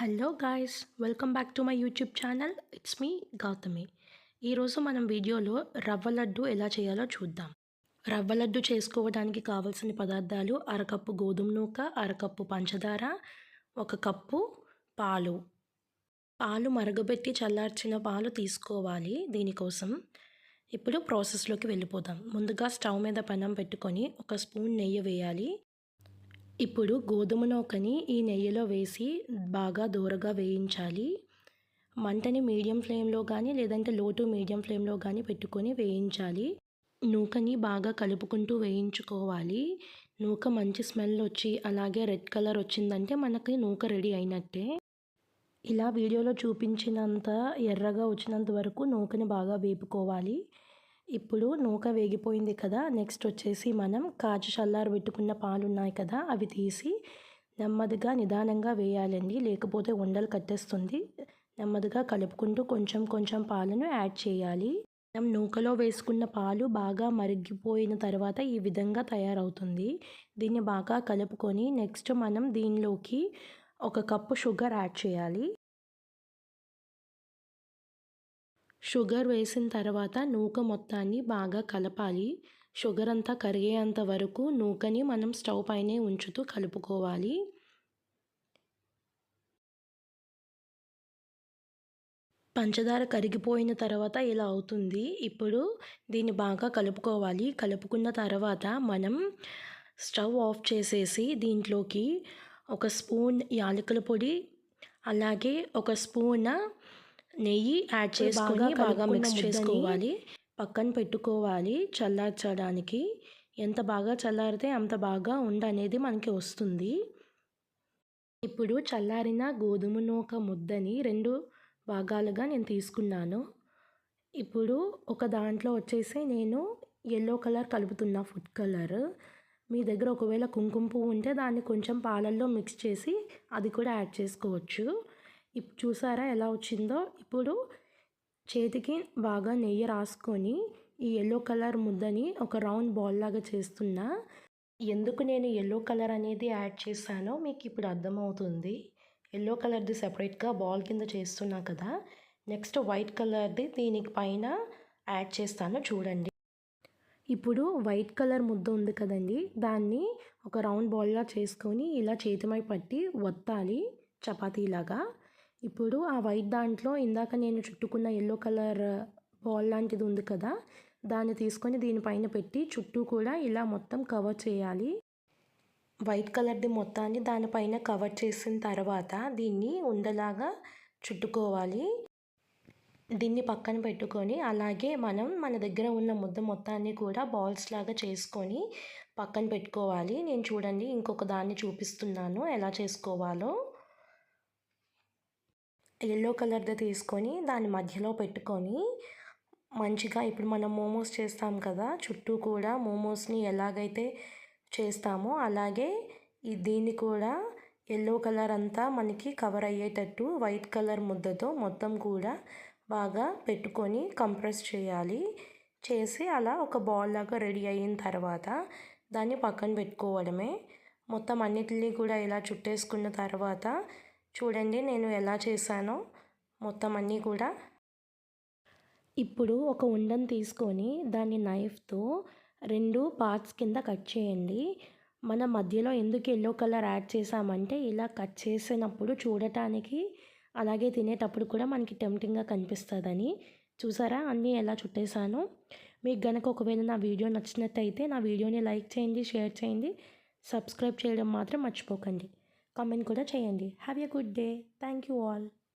Hello guys welcome back to my YouTube channel. It's me Gautami. ఈరోజు మనం వీడియోలో రవ్వ లడ్డు ఎలా చేయాలో చూద్దాం. రవ్వ లడ్డు చేసుకోవడానికి కావలసిన పదార్థాలు అరకప్పు గోధుమ నూక అరకప్పు పంచదార ఒక కప్పు పాలు. పాలు మరగబెట్టి చల్లార్చిన పాలు తీసుకోవాలి దీనికోసం. ఇప్పుడు ప్రాసెస్లోకి వెళ్ళిపోదాం. ముందుగా స్టవ్ మీద పెనం పెట్టుకొని ఒక స్పూన్ నెయ్యి వేయాలి. ఇప్పుడు గోధుమ నూకని ఈ నెయ్యిలో వేసి బాగా దూరగా వేయించాలి. మంటని మీడియం ఫ్లేమ్లో కానీ లేదంటే లో టు మీడియం ఫ్లేమ్లో కానీ పెట్టుకొని వేయించాలి. నూకని బాగా కలుపుకుంటూ వేయించుకోవాలి. నూక మంచి స్మెల్ వచ్చి అలాగే రెడ్ కలర్ వచ్చిందంటే మనకి నూక రెడీ అయినట్టే. ఇలా వీడియోలో చూపించినంత ఎర్రగా వచ్చినంత వరకు నూకని బాగా వేపుకోవాలి. ఇప్పుడు నూక వేగిపోయింది కదా నెక్స్ట్ వచ్చేసి మనం కాజు చల్లారు పెట్టుకున్న పాలు ఉన్నాయి కదా అవి తీసి నెమ్మదిగా నిదానంగా వేయాలండి. లేకపోతే ఉండలు కట్టేస్తుంది. నెమ్మదిగా కలుపుకుంటూ కొంచెం కొంచెం పాలను యాడ్ చేయాలి. మనం నూకలో వేసుకున్న పాలు బాగా మరిగిపోయిన తర్వాత ఈ విధంగా తయారవుతుంది. దీన్ని బాగా కలుపుకొని నెక్స్ట్ మనం దీనిలోకి ఒక కప్పు షుగర్ యాడ్ చేయాలి. షుగర్ వేసిన తర్వాత నూక మొత్తాన్ని బాగా కలపాలి. షుగర్ అంతా కరిగేంత వరకు నూకని మనం స్టవ్ పైనే ఉంచుతూ కలుపుకోవాలి. పంచదార కరిగిపోయిన తర్వాత ఇలా అవుతుంది. ఇప్పుడు దీన్ని బాగా కలుపుకోవాలి. కలుపుకున్న తర్వాత మనం స్టవ్ ఆఫ్ చేసేసి దీంట్లోకి ఒక స్పూన్ యాలకుల పొడి అలాగే ఒక స్పూన్ నెయ్యి యాడ్ చేసుకొని బాగా మిక్స్ చేసుకోవాలి. పక్కన పెట్టుకోవాలి చల్లార్చడానికి. ఎంత బాగా చల్లారితే అంత బాగా ఉండ అనేది మనకి వస్తుంది. ఇప్పుడు చల్లారిన గోధుమ నూక ముద్దని రెండు భాగాలుగా నేను తీసుకున్నాను. ఇప్పుడు ఒక దాంట్లో వచ్చేసి నేను ఎల్లో కలర్ కలుపుతున్నా ఫుడ్ కలర్ మీ దగ్గర ఒకవేళ కుంకుమ పువ్వు ఉంటే దాన్ని కొంచెం పాలల్లో మిక్స్ చేసి అది కూడా యాడ్ చేసుకోవచ్చు. ఇప్పుడు చూసారా ఎలా వచ్చిందో? ఇప్పుడు చేతికి బాగా నెయ్యి రాసుకొని ఈ ఎల్లో కలర్ ముద్దని ఒక రౌండ్ బాల్ లాగా చేస్తున్నా. ఎందుకు నేను ఎల్లో కలర్ అనేది యాడ్ చేశానో మీకు ఇప్పుడు అర్థమవుతుంది. ఎల్లో కలర్ది సెపరేట్గా బాల్ కింద చేస్తున్నా కదా. నెక్స్ట్ వైట్ కలర్ది దీనికి పైన యాడ్ చేస్తాను చూడండి. ఇప్పుడు వైట్ కలర్ ముద్ద ఉంది కదండి. దాన్ని ఒక రౌండ్ బాల్లా చేసుకొని ఇలా చేతిమై పట్టి వత్తాలి చపాతీలాగా. ఇప్పుడు ఆ వైట్ దాంట్లో ఇందాక నేను చుట్టుకున్న ఎల్లో కలర్ బాల్ లాంటిది ఉంది కదా దాన్ని తీసుకొని దీనిపైన పెట్టి చుట్టూ కూడా ఇలా మొత్తం కవర్ చేయాలి. వైట్ కలర్ది మొత్తాన్ని దానిపైన కవర్ చేసిన తర్వాత దీన్ని ఉండలాగా చుట్టుకోవాలి. దీన్ని పక్కన పెట్టుకొని అలాగే మనం మన దగ్గర ఉన్న ముద్ద మొత్తాన్ని కూడా బాల్స్ లాగా చేసుకొని పక్కన పెట్టుకోవాలి. నేను చూడండి ఇంకొక దాన్ని చూపిస్తున్నాను ఎలా చేసుకోవాలో. ఎల్లో కలర్ది తీసుకొని దాని మధ్యలో పెట్టుకొని మంచిగా ఇప్పుడు మనం మోమోస్ చేస్తాం కదా చుట్టూ కూడా మోమోస్ని ఎలాగైతే చేస్తామో అలాగే దీన్ని కూడా ఎల్లో కలర్ అంతా మనకి కవర్ అయ్యేటట్టు వైట్ కలర్ ముద్దతో మొత్తం కూడా బాగా పెట్టుకొని కంప్రెస్ చేయాలి. చేసి అలా ఒక బాల్ లాగా రెడీ అయిన తర్వాత దాన్ని పక్కన పెట్టుకోవడమే. మొత్తం అన్నిటినీ కూడా ఇలా చుట్టేసుకున్న తర్వాత చూడండి నేను ఎలా చేశానో మొత్తం అన్నీ కూడా. ఇప్పుడు ఒక ఉండను తీసుకొని దాన్ని నైఫ్తో రెండు పార్ట్స్ కింద కట్ చేయండి. మన మధ్యలో ఎందుకు ఎల్లో కలర్ యాడ్ చేసామంటే ఇలా కట్ చేసినప్పుడు చూడటానికి అలాగే తినేటప్పుడు కూడా మనకి టెంప్టింగ్గా కనిపిస్తుందని. చూసారా? అన్నీ ఎలా చుట్టేసాను మీకు గనక ఒకవేళ నా వీడియో నచ్చినట్టయితే నా వీడియోని లైక్ చేయండి షేర్ చేయండి సబ్స్క్రైబ్ చేయడం మాత్రం మర్చిపోకండి. కామెంట్ కూడా చేయండి. Have a good day thank you all